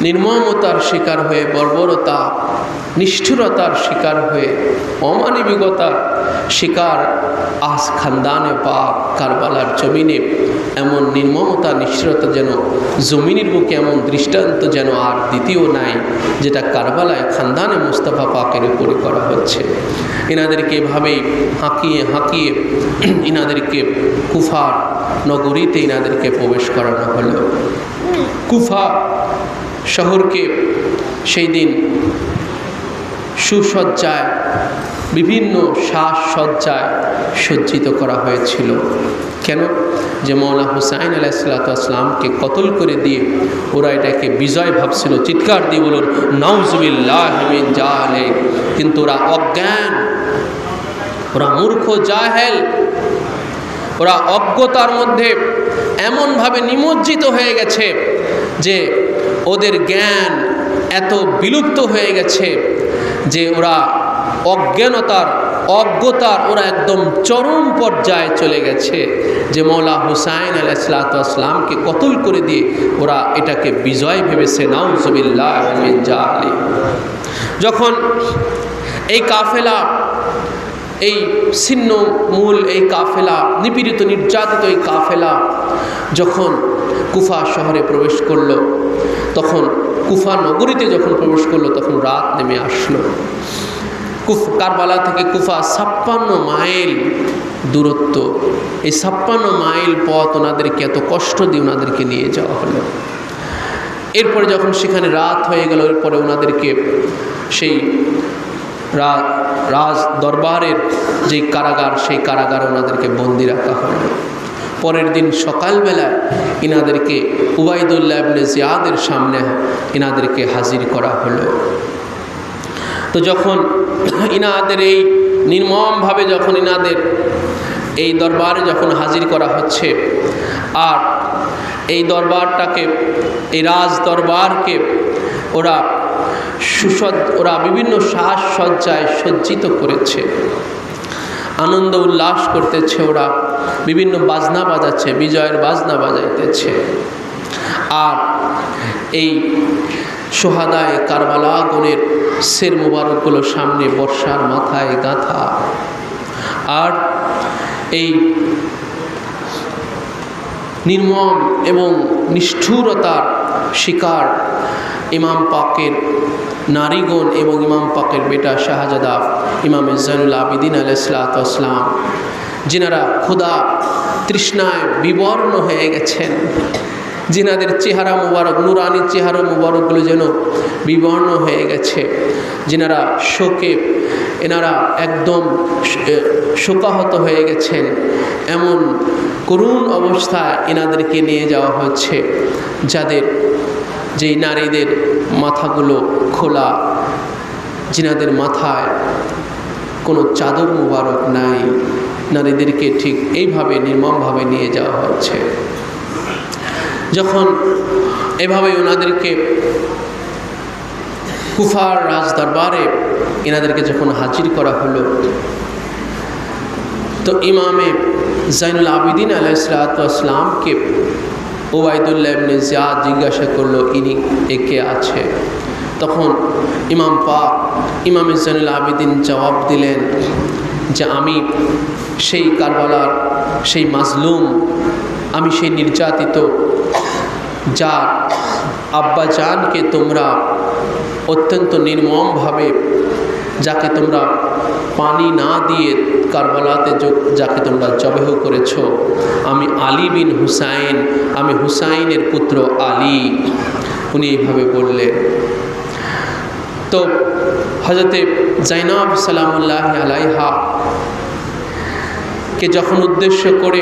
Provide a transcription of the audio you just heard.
নির্মমতার শিকার হয়ে, বর্বরতা, নিষ্ঠুরতার শিকার হয়ে, অমানবিকতার শিকার আজ খানদানে পাক কারবালার জমিনে। এমন নির্মমতা, নিষ্ঠুরতা যেন জমিনের বুকে এমন দৃষ্টান্ত যেন আর দ্বিতীয় নাই, যেটা কারবালায় খানদানে মুস্তাফা পাকের উপরে করা হচ্ছে। এনাদেরকে এভাবেই হাঁকিয়ে হাঁকিয়ে ইনাদেরকে কুফার নগরীতে ইনাদেরকে প্রবেশ করানো হলো। কুফা শহরকে সেই দিন সুসজ্জায়, বিভিন্ন সাজসজ্জায় সজ্জিত করা হয়েছিল। কেন? যে মৌলা হুসাইন আলাইসালাতামকে কতল করে দিয়ে ওরা এটাকে বিজয় ভাবছিল, চিৎকার দিয়ে বলুন নাউজবিল্লাহ জালে কিন্তু ওরা অজ্ঞান, ওরা মূর্খ, জাহেল। ওরা অজ্ঞতার মধ্যে এমনভাবে নিমজ্জিত হয়ে গেছে যে ওদের জ্ঞান এত বিলুপ্ত হয়ে গেছে যে ওরা অজ্ঞানতার, অজ্ঞতার, ওরা একদম চরম পর্যায়ে চলে গেছে যে মৌলা হুসাইন আলাইসালাতামকে কতল করে দিয়ে ওরা এটাকে বিজয় ভেবেছে। নাউজবিল্লাহ আলী যখন এই কাফেলা এই ছিন্ন মূল, এই কাফেলা, নিপীড়িত, নির্যাতিত এই কাফেলা যখন কুফা শহরে প্রবেশ করল, তখন কুফা নগরীতে যখন প্রবেশ করল, তখন রাত নেমে আসলো। কুফ, কারবালা থেকে কুফা ছাপ্পান্ন মাইল দূরত্ব, এই ছাপ্পান্ন মাইল পথ ওনাদেরকে এত কষ্ট দিয়ে ওনাদেরকে নিয়ে যাওয়া হলো। এরপরে যখন সেখানে রাত হয়ে গেল, এরপরে ওনাদেরকে সেই রাজ দরবারের যে কারাগার, সেই কারাগারে ওনাদেরকে বন্দি রাখা হলো পরের দিন সকালবেলায় ইনাদেরকে উবাইদুল্লাহ জিয়াদের সামনে ইনাদেরকে হাজির করা হলো। তো যখন ইনাদের এই নির্মমভাবে যখন ইনাদের এই দরবারে যখন হাজির করা হচ্ছে, আর এই দরবারটাকে, এই রাজ দরবারকে ওরা সুসজ্জ, ওরা বিভিন্ন সাজসজ্জায় সজ্জিত করেছে। আনন্দ উল্লাস করতেছে ওরা, বিভিন্ন বাজনা বাজাচ্ছে, বিজয়ের বাজনা বাজাইতেছে। আর এই সোহাদায় কারবালা গণের সের মুবারকগুলো সামনে বর্ষার মাথায় গাঁথা। আর এই নির্মম এবং নিষ্ঠুরতার শিকার ইমাম পাকের নারীগণ এবং ইমাম পাকের বেটা শাহজাদা ইমাম ইজানুল আবিদিন আলাইসালাতাম যিনারা ক্ষুদা তৃষ্ণায় বিবর্ণ হয়ে গেছেন, যিনাদের চেহারা মুবারক, নুরানি চেহারা মুবারকগুলো যেন বিবর্ণ হয়ে গেছে, যিনারা শোকে, এনারা একদম শোকাহত হয়ে গেছেন, এমন করুণ অবস্থায় এনাদেরকে নিয়ে যাওয়া হচ্ছে, যাদের যেই নারীদের মাথাগুলো খোলা যিনাদের মাথায় কোনো চাদর মুবারক নাই, নারীদেরকে ঠিক এইভাবে নির্মমভাবে নিয়ে যাওয়া হচ্ছে। যখন এভাবে ওনাদেরকে কুফার রাজ দরবারে এনাদেরকে যখন হাজির করা হলো, তো ইমামে জাইনুল আবিদিন আলাইসালাতামকে ওবায়দুল্লাহ ইবনে জিয়াদ জিজ্ঞাসা করল, ইনি একে আছে? তখন ইমাম পাক, ইমাম জাইনুল আবিদিন জবাব দিলেন যে, আমি সেই কারবালার, সেই মাজলুম, আমি সেই নির্যাতিত, যার আব্বা জানকে তোমরা অত্যন্ত নির্মমভাবে যাকে তোমরা পানি না দিয়ে কারবালাতে যাকে তোমরা জবেহ করেছ। আমি আলী বিন হুসাইন, আমি হুসাইনের পুত্র আলী। উনি এইভাবে বললেন তো হজরতে জাইনাব সালামুল্লাহ আলাইহা কে যখন উদ্দেশ্য করে